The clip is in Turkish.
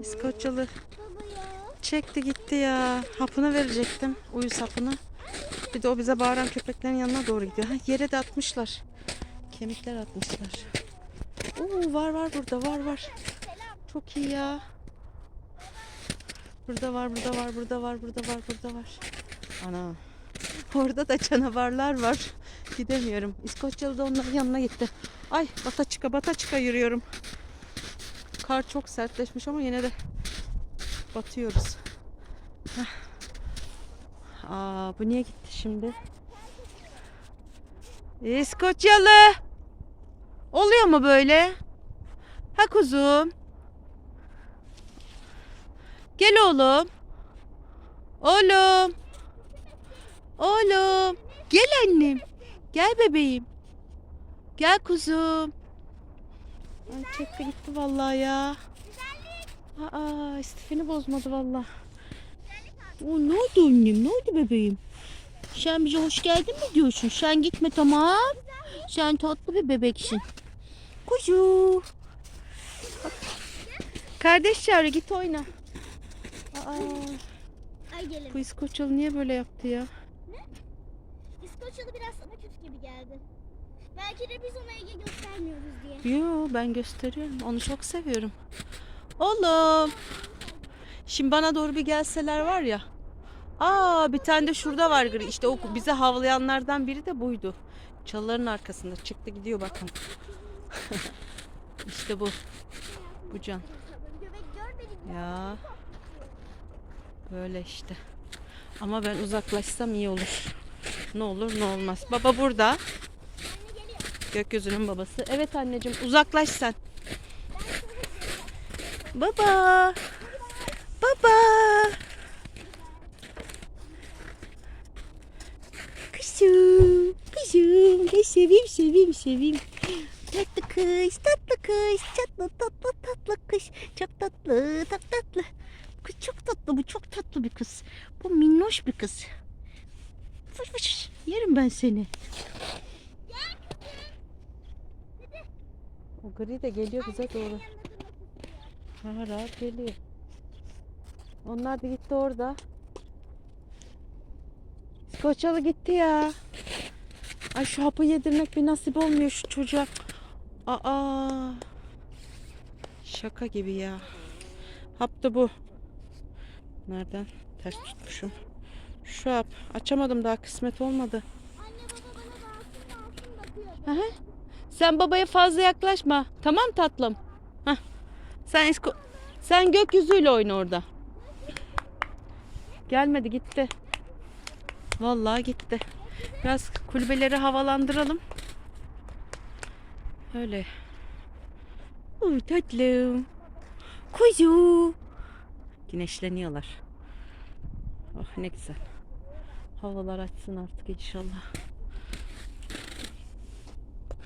İskoçyalı çekti gitti ya. Hapını verecektim. Uyuz hapını. Bir de o bize bağıran köpeklerin yanına doğru gidiyor. Ha, yere de atmışlar. Kemikler atmışlar. Oo, var var burada var var. Çok iyi ya. Burada var burada var burada var burada var burada var. Ana. Orada da canavarlar var. Gidemiyorum. İskoçyalı da onların yanına gitti. Ay bata çıka bata çıka yürüyorum. Kar çok sertleşmiş ama yine de batıyoruz. Heh. Aa bu niye gitti şimdi? İskoçyalı. Oluyor mu böyle? Ha kuzum. Gel oğlum. Oğlum. Oğlum. Gel annem. Gel bebeğim. Gel kuzum. Ay çekti gitti vallahi ya. Aa istifini bozmadı vallahi. O ne oldu annem? Ne oldu bebeğim? Sen bize hoş geldin mi diyorsun? Sen gitme tamam. Sen tatlı bir bebeksin. Kuzu. Kardeş çağırıyor git oyna. Aa, Ay bu İskoçyalı niye böyle yaptı ya? İskoçyalı biraz sana kötü gibi geldi. Belki de biz ona Ege göstermiyoruz diye. Yo ben gösteriyorum. Onu çok seviyorum. Oğlum. Şimdi bana doğru bir gelseler var ya. Aa bir tane de şurada var. İşte o bize havlayanlardan biri de buydu. Çalıların arkasında çıktı gidiyor bakın. işte bu. Bu can. Ya. Böyle işte. Ama ben uzaklaşsam iyi olur. Ne olur ne olmaz. Baba burada. Gökyüzünün babası. Evet anneciğim uzaklaş sen. Baba. Baba. Kuşum. Kuşum. Gel seveyim seveyim seveyim. Tatlı kız, tatlı kız, tatlı tatlı tatlı kız. Çok tatlı, çok tatlı. Kız çok tatlı bu, çok tatlı bir kız. Bu minnoş bir kız. Fış fış, yerim ben seni. O gri de geliyor bize doğru. Ha, rahat geliyor. Onlar da gitti orada. Skoçyalı gitti ya. Ay şu hapı yedirmek bir nasip olmuyor şu çocuğa. Aa. Şaka gibi ya. Hap da bu. Nereden? Ters tutmuşum. Şu hap. Açamadım daha kısmet olmadı. Anne baba bana masum masum bakıyor. Hı hı. Sen babaya fazla yaklaşma. Tamam tatlım. Hah. Sen isko sen gökyüzüyle oyna orada. Gelmedi gitti. Vallahi gitti. Biraz kulübeleri havalandıralım. Öyle. Uy tatlım. Kuzu. Güneşleniyorlar. Oh ne güzel. Havalar açsın artık inşallah.